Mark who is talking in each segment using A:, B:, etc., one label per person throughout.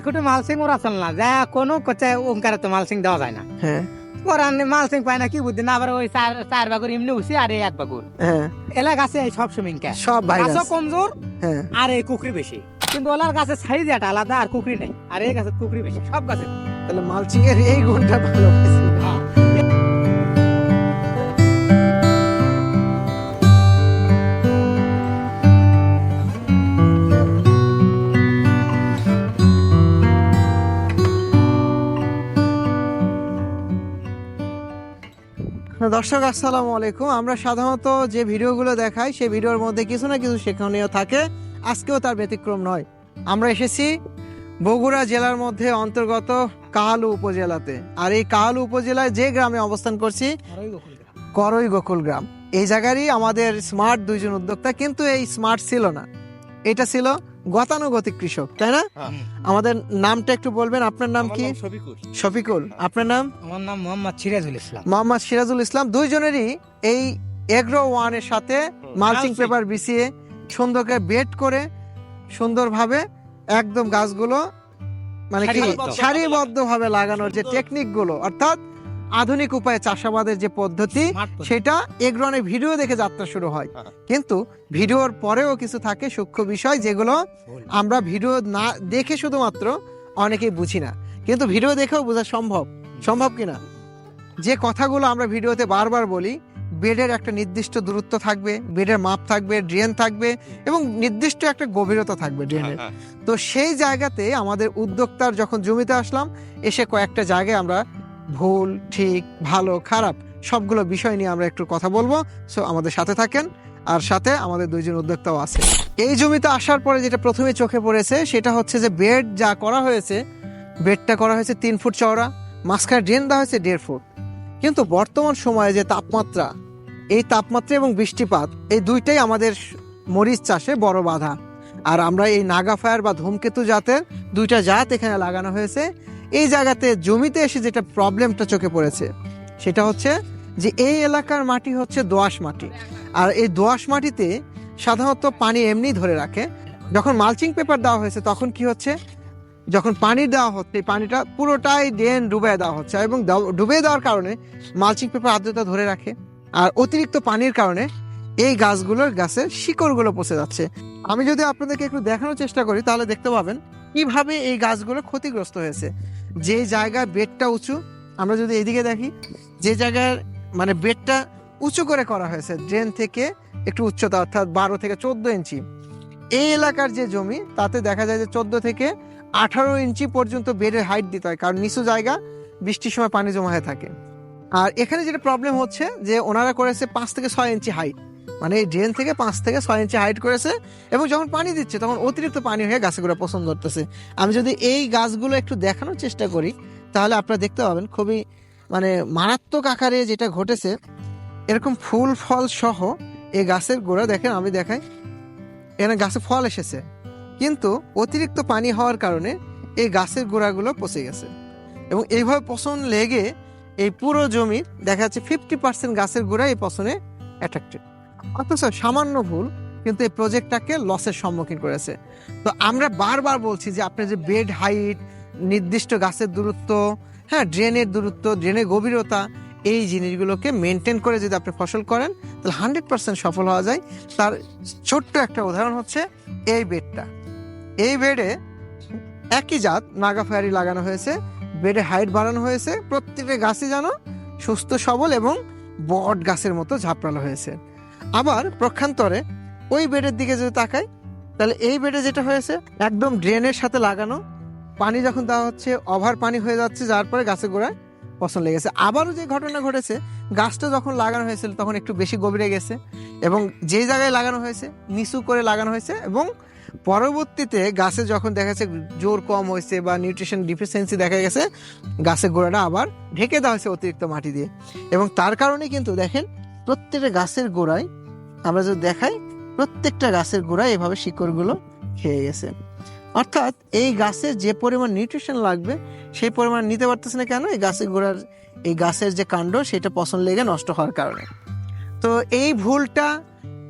A: কোটি মালসিং ওরা চল না। যা কোনো কোচে ওঙ্কারে তো মালসিং দেওয়া যায় না।
B: হ্যাঁ।
A: ওরা মালসিং পায় না কি বুদ্ধি? না আবার ওই চার চার বাগুর এমনি উঠছি আর এই এক বাগুর।
B: হ্যাঁ।
A: এলা গাছে সব সুমিং কে?
B: সব ভাই
A: গাছও কমজোর
B: হ্যাঁ।
A: আর এই কুকরি বেশি। কিন্তু ওলার কাছে সাইজ একটা আলাদা আর কুকরি নেই। আর এই গাছের কুকরি বেশি সব গাছে।
B: তাহলে মালচিং এর এই গুণটা ভালো দর্শক, আসসালামু আলাইকুম। আমরা সাধারণত যে ভিডিওগুলো দেখাই, সেই ভিডিওর মধ্যে কিছু না কিছু শেখানীয় থাকে। আজকেও তার ব্যতিক্রম নয়। আমরা এসেছি বগুড়া জেলার মধ্যে অন্তর্গত কাহালু উপজেলাতে। আর এই কাহালু উপজেলায় যে গ্রামে অবস্থান করছি, করই গোকুল গ্রাম। এই জায়গারই আমাদের স্মার্ট দুইজন উদ্যোক্তা, কিন্তু এই স্মার্ট ছিল না। এটা ছিল গতানুগতিক কৃষক তাই না? আমাদের নামটা একটু বলবেন আপনার নাম কি? শফিকুল। আপনার নাম?
A: আমার নাম মোহাম্মদ সিরাজুল ইসলাম।
B: মোহাম্মদ সিরাজুল ইসলাম দুইজনেরই এই এগ্রো ওয়ানের সাথে মালচিং পেপার বিছিয়ে সুন্দর করে বেড করে সুন্দরভাবে একদম গাছগুলো মানে কি
A: সারিবদ্ধ।
B: সারিবদ্ধ ভাবে লাগানোর যে টেকনিকগুলো অর্থাৎ আধুনিক উপায়ে চাষাবাদের যে পদ্ধতি সেটা এগ্রনের ভিডিও দেখে যাত্রা শুরু হয়।
C: হ্যাঁ।
B: কিন্তু ভিডিওর পরেও কিছু থাকে সূক্ষ্ম বিষয় যেগুলো আমরা ভিডিও না দেখে শুধুমাত্র অনেকেই বুঝি না। কিন্তু ভিডিও দেখেও বোঝা সম্ভব। সম্ভব কিনা যে কথাগুলো আমরা ভিডিওতে বারবার বলি বেডের একটা নির্দিষ্ট দূরত্ব থাকবে বেডের মাপ থাকবে ড্রেন থাকবে এবং নির্দিষ্ট একটা গভীরতা থাকবে ড্রেনের।
C: হ্যাঁ,
B: তো সেই জায়গাতে আমাদের উদ্যোক্তার যখন জমিতে আসলাম এসে কয়েকটা জায়গায় আমরা ভুল, ঠিক, ভালো, খারাপ, সবগুলো বিষয় নিয়ে আমরা একটু কথা বলব। সো আমাদের সাথে থাকেন। আর সাথে আমাদের দুইজন উদ্যোক্তাও আছে। এই জমিতে আসার পরে যেটা প্রথমে চোখে পড়েছে, সেটা হচ্ছে যে বেড যা করা হয়েছে, বেডটা করা হয়েছে তিন ফুট চওড়া, মাঝখানে ড্রেন দেওয়া হয়েছে দেড় ফুট। কিন্তু বর্তমান সময়ে যে তাপমাত্রা, এই তাপমাত্রা এবং বৃষ্টিপাত, এই দুইটাই আমাদের মরিচ চাষে বড় বাধা। আর আমরা এই নাগা ফায়ার বা ধূমকেতু জাতের দুইটা জাত এখানে লাগানো হয়েছে। এই জায়গাতে জমিতে এসে যেটা প্রবলেমটা চোখে পড়েছে, সেটা হচ্ছে যে এই এলাকার মাটি হচ্ছে দোআঁশ মাটি। আর এই দোআঁশ মাটিতে সাধারণত পানি এমনি ধরে রাখে। যখন মালচিং পেপার দেওয়া হয়েছে, তখন কি হচ্ছে? যখন পানি দেওয়া হচ্ছে পানিটা পুরোটাই ড্রেন ডুবে দেওয়া হচ্ছে এবং ডুবে দেওয়ার কারণে মালচিং পেপার আর্দ্রতা ধরে রাখে। আর অতিরিক্ত পানির কারণে এই গাছগুলোর গাছের শিকড়গুলো পচে যাচ্ছে। আমি যদি আপনাদেরকে একটু দেখানোর চেষ্টা করি, তাহলে দেখতে পাবেন কীভাবে এই গাছগুলো ক্ষতিগ্রস্ত হয়েছে। যে জায়গায় বেডটা উঁচু, আমরা যদি এদিকে দেখি, যে জায়গার মানে বেডটা উঁচু করে করা হয়েছে, ড্রেন থেকে একটু উচ্চতা, অর্থাৎ বারো থেকে চোদ্দ ইঞ্চি। এই এলাকার যে জমি, তাতে দেখা যায় যে চোদ্দ থেকে আঠারো ইঞ্চি পর্যন্ত বেডের হাইট দিতে হয়, কারণ নিচু জায়গা বৃষ্টির সময় পানি জমা হয়ে থাকে। আর এখানে যেটা প্রবলেম হচ্ছে যে ওনারা করেছে পাঁচ থেকে ছয় ইঞ্চি হাইট মানে ড্রেন থেকে পাঁচ থেকে ছয় ইঞ্চি হাইট করেছে এবং যখন পানি দিচ্ছে তখন অতিরিক্ত পানি হয়ে গাছগুলো পছন্দ করতেছে। আমি যদি এই গাছগুলো একটু দেখানোর চেষ্টা করি, তাহলে আপনারা দেখতে পাবেন খুবই মানে মারাত্মক আকারে যেটা ঘটেছে, এরকম ফুল ফল সহ এই গাছের গোড়া দেখেন আমি দেখাই, এখানে গাছে ফল এসেছে। কিন্তু অতিরিক্ত পানি হওয়ার কারণে এই গাছের গোড়াগুলো পচে গেছে। এবং এইভাবে পচন লেগে এই পুরো জমি দেখা যাচ্ছে ফিফটি পার্সেন্ট গাছের গোড়া এই পচনে অ্যাট্রাক্টেড অথচ সামান্য ভুল, কিন্তু এই প্রজেক্টটাকে লসের সম্মুখীন করেছে। তো আমরা বারবার বলছি যে আপনি যে বেড হাইট নির্দিষ্ট গাছের দূরত্ব হ্যাঁ ড্রেনের দূরত্ব ড্রেনের গভীরতা, এই জিনিসগুলোকে মেনটেন করে যদি আপনি ফসল করেন, তাহলে হান্ড্রেড পার্সেন্ট সফল হওয়া যায়। তার ছোট্ট একটা উদাহরণ হচ্ছে এই বেডটা এই বেডে একই জাত নাগা ফায়ারি লাগানো হয়েছে বেডে হাইট বাড়ানো হয়েছে, প্রত্যেকটা গাছই যেন সুস্থ, সবল এবং বট গাছের মতো ঝাপড়ানো হয়েছে। আবার প্রক্ষান্তরে ওই বেডের দিকে যদি তাকাই, তাহলে এই বেডে যেটা হয়েছে, একদম ড্রেনের সাথে লাগানো পানি যখন দেওয়া হচ্ছে, ওভার পানি হয়ে যাচ্ছে, যার পরে গাছের গোড়ায় পছন্দ লেগেছে আবারও যে ঘটনা ঘটেছে, গাছটা যখন লাগানো হয়েছিল, তখন একটু বেশি গভীরে গেছে এবং যে জায়গায় লাগানো হয়েছে, নিচু করে লাগানো হয়েছে এবং পরবর্তীতে গাছে যখন দেখা যাচ্ছে জোর কম হয়েছে বা নিউট্রিশন ডিফিসিয়েন্সি দেখা গেছে, গাছের গোড়াটা আবার ঢেকে দেওয়া হয়েছে অতিরিক্ত মাটি দিয়ে। এবং তার কারণে কিন্তু দেখেন, প্রত্যেকটা গাছের গোড়ায় আমরা যদি দেখাই, প্রত্যেকটা গাছের গোড়ায় এভাবে শিকড়গুলো খেয়ে গেছে। অর্থাৎ এই গাছের যে পরিমাণ নিউট্রিশন লাগবে, সেই পরিমাণ নিতে পারতেছে না কেন? এই গাছের গোড়ার, এই গাছের যে কাণ্ড, সেটা পছন্দ লেগে নষ্ট হওয়ার কারণে। তো এই ভুলটা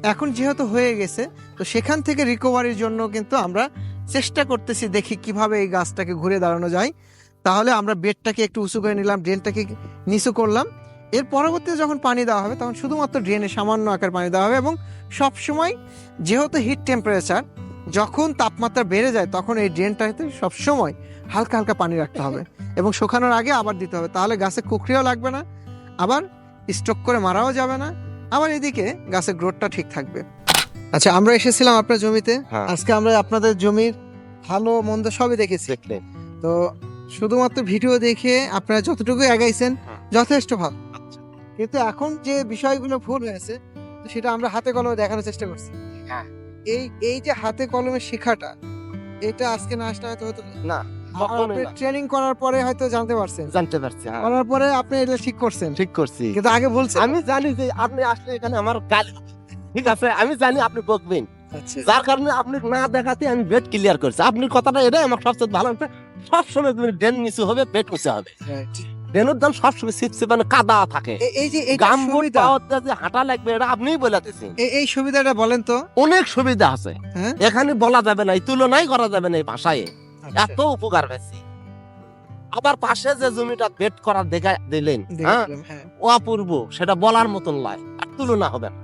B: এখন যেহেতু হয়ে গেছে, তো সেখান থেকে রিকভারির জন্য কিন্তু আমরা চেষ্টা করতেছি দেখি কীভাবে এই গাছটাকে ঘুরে দাঁড়ানো যায়। তাহলে আমরা বেডটাকে একটু উঁচু করে নিলাম, ড্রেনটাকে নিচু করলাম। এর পরবর্তীতে যখন পানি দেওয়া হবে তখন শুধুমাত্র ড্রেনে সামান্য আকার পানি দেওয়া হবে এবং সব সময় যেহেতু হিট টেম্পারেচার যখন তাপমাত্রা বেড়ে যায় তখন এই ড্রেনটাতে সবসময় হালকা হালকা পানি রাখতে হবে এবং শুকানোর আগে আবার দিতে হবে তাহলে গাছে কুকরিও লাগবে না আবার স্টক করে মারাও যাবে না আবার এদিকে গাছের গ্রোথটা ঠিক থাকবে আচ্ছা আমরা এসেছিলাম আপনার জমিতে
C: হ্যাঁ।
B: আজকে আমরা আপনাদের জমির ভালো মন্দ সবই দেখেছি তো শুধুমাত্র ভিডিও দেখে আপনারা যতটুকু এগাইছেন
C: হ্যাঁ।
B: যথেষ্ট ভালো। কিন্তু এখন যে বিষয়গুলো ভুল হয়েছে সেটা আমরা হাতে কলমে দেখানোর চেষ্টা করছি।
C: হ্যাঁ।
B: এই এই যে হাতে কলমে শেখাটা এটা আজকে না আসলে হয়তো হতো
C: না,
B: ট্রেনিং করার পরে হয়তো জানতে পারছেন।
C: জানতে পারছি হ্যাঁ।
B: করার পরে আপনি এটা ঠিক করছেন।
C: ঠিক করছি।
B: কিন্তু আগে বলছেন।
C: আমি জানি যে আপনি আসলে এখানে আমার গাল ঠিক আছে আমি জানি আপনি বকবেন।
B: আচ্ছা।
C: যার কারণে আপনি না দেখাতে আমি বেড ক্লিয়ার করছি। আপনার কথাটা এটাই আমার সবচেয়ে ভালো লাগছে। সবসময় তুমি ডেন নিচু হবে বেড উঁচু হবে। ডেনের দাম সবসময় সিপসে মানে কাদা থাকে।
B: এই যে এই
C: গাম
B: সুবিধা।
C: পাওয়াতে যে হাঁটা লাগবে এটা আপনিই বলাতেছেন
B: এই সুবিধাটা বলেন তো।
C: অনেক সুবিধা আছে।
B: হ্যাঁ?
C: এখানে বলা যাবে না তুলনাই করা যাবে না এই ভাষায়
B: আচ্ছা,
C: এত উপকার পেয়েছি আবার পাশে যে জমিটা বেড করা দেখা দিলেন হ্যাঁ?
B: দেখলাম, হ্যাঁ।
C: অপূর্ব সেটা বলার মতন লয় আর তুলনা হবে না।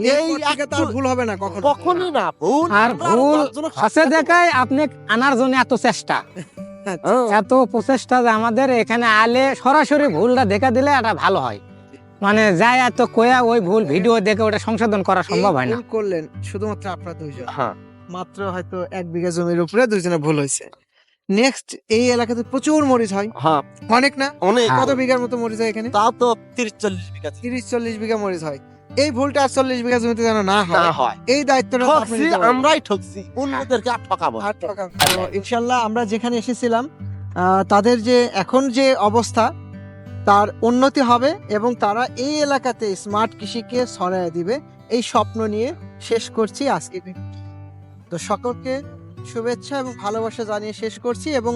C: এই
B: এরপর থেকে তার ভুল হবে না কখনো।
C: কখনই না ভুল
A: আর ভুল
C: দশজনের
A: আছে দেখায় আপনি আনার জন্য এত চেষ্টা। এত প্রচেষ্টা যে আমাদের এখানে আলে সরাসরি ভুলটা দেখা দিলে এটা ভালো হয়। মানে যায় এত কয়া ওই ভুল ভিডিও দেখে ওটা সংশোধন করা সম্ভব হয় না।
B: করলেন শুধুমাত্র আপনারা দুইজন।
C: হ্যাঁ।
B: মাত্র হয়তো এক বিঘা জমির উপরে দুইজনের ভুল হয়েছে। নেক্সট এই এলাকাতে প্রচুর মরিচ হয়।
C: হ্যাঁ।
B: অনেক না?
C: অনেক।
B: কত বিঘার মতো মরিচ হয় এখানে?
C: তাও তো তিরিশ চল্লিশ বিঘা।
B: তিরিশ চল্লিশ বিঘা মরিচ হয়। এই ভুলটা আর চল্লিশ বিঘা জমিতে যেন না হয় এই দায়িত্বটা
C: ঠকছি আমরাই ঠকছি অন্যদেরকে আর ঠকাবো
B: আর ঠকাবো ইনশাল্লাহ আমরা যেখানে এসেছিলাম তাদের যে এখন যে অবস্থা তার উন্নতি হবে এবং তারা এই এলাকাতে স্মার্ট কৃষিকে ছড়ায় দিবে। এই স্বপ্ন নিয়ে শেষ করছি আজকে তো সকলকে শুভেচ্ছা এবং ভালোবাসা জানিয়ে শেষ করছি এবং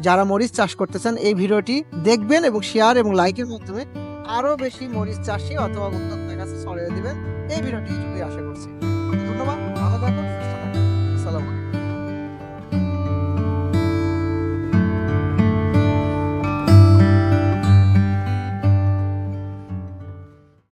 B: যারা মরিচ চাষ করতেছেন এই ভিডিওটি দেখবেন এবং শেয়ার এবং লাইকের মাধ্যমে আরও বেশি মরিচ চাষি অথবা উদ্যোক্তার কাছে ছড়িয়ে দিবেন। এই ভিডিওটি এইটুকুই আশা করছি।